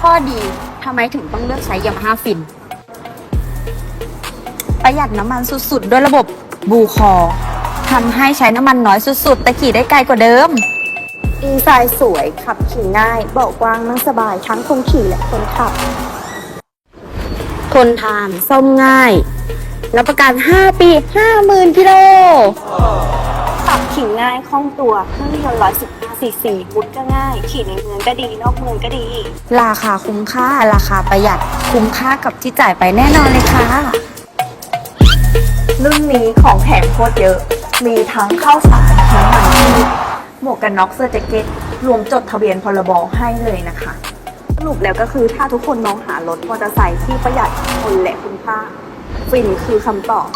ข้อดีทำไมถึงต้องเลือกใช้ยามาฮ่าฟิน ประหยัดน้ำมันสุดๆ ด้วยระบบบูคอทำให้ใช้น้ำมันน้อยสุดๆ แต่ขี่ได้ไกลกว่าเดิม ดีไซน์สวยขับขี่ง่ายเบาะกว้างนั่งสบายทั้งคนขี่และคนขับ ทนทานซ่อมง่าย รับประกัน 5 ปี 50,000กิโล ขับขี่ง่ายคล่องตัวเครื่องยนต์115ซีซีมุดก็ง่าย ขี่ในเมืองก็ดี นอกเมืองก็ดี ราคาคุ้มค่า ราคาประหยัดคุ้มค่ากับที่จ่ายไปแน่นอนเลยค่ะ รุ่นนี้ของแถมโคตรเยอะ มีทั้งข้าวสารน้ำมันพืชหมวกกันน็อกเสื้อแจ็คเก็ตรวมจดทะเบียนพรบให้เลยนะคะ สรุปแล้วก็คือถ้าทุกคนมองหารถมอเตอร์ไซค์ที่ประหยัดทนและคุณค่าฟินคือคำตอบ